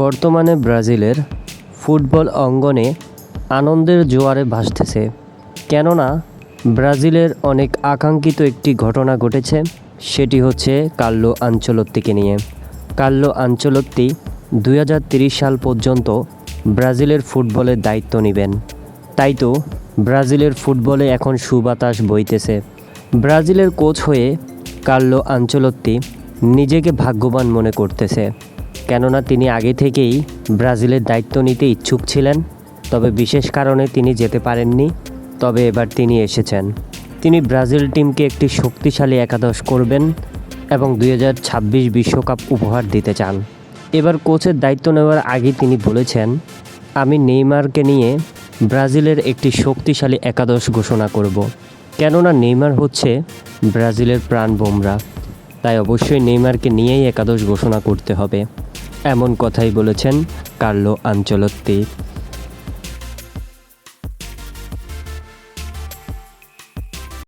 বর্তমানে ব্রাজিলের ফুটবল অঙ্গনে আনন্দের জোয়ারে ভাসতেছে। কেননা, ব্রাজিলের অনেক আকাঙ্ক্ষিত একটি ঘটনা ঘটেছে, সেটি হচ্ছে কার্লো আঞ্চলত্তিকে নিয়ে। কার্লো আঞ্চলত্তি দুই সাল পর্যন্ত ব্রাজিলের ফুটবলের দায়িত্ব নেবেন। তাই তো ব্রাজিলের ফুটবলে এখন সুবাতাস বইতেছে। ব্রাজিলের কোচ হয়ে কার্লো আঞ্চলত্তি নিজেকে ভাগ্যবান মনে করতেছে। কেননা তিনি আগে থেকেই ব্রাজিলের দায়িত্ব নিতে ইচ্ছুক ছিলেন, তবে বিশেষ কারণে তিনি যেতে পারেননি, তবে এবার তিনি এসেছেন। তিনি ব্রাজিল টিমকে একটি শক্তিশালী একাদশ করবেন এবং দুই বিশ্বকাপ উপহার দিতে চান। এবার কোচের দায়িত্ব নেওয়ার আগে তিনি বলেছেন, আমি নেইমারকে নিয়ে ব্রাজিলের একটি শক্তিশালী একাদশ ঘোষণা করব। কেননা নেইমার হচ্ছে ব্রাজিলের প্রাণ বোমরা। তাই অবশ্যই নেইমারকে নিয়েই একাদশ ঘোষণা করতে হবে। এমন কথাই বলেছেন কার্লো আঞ্চলত্তি।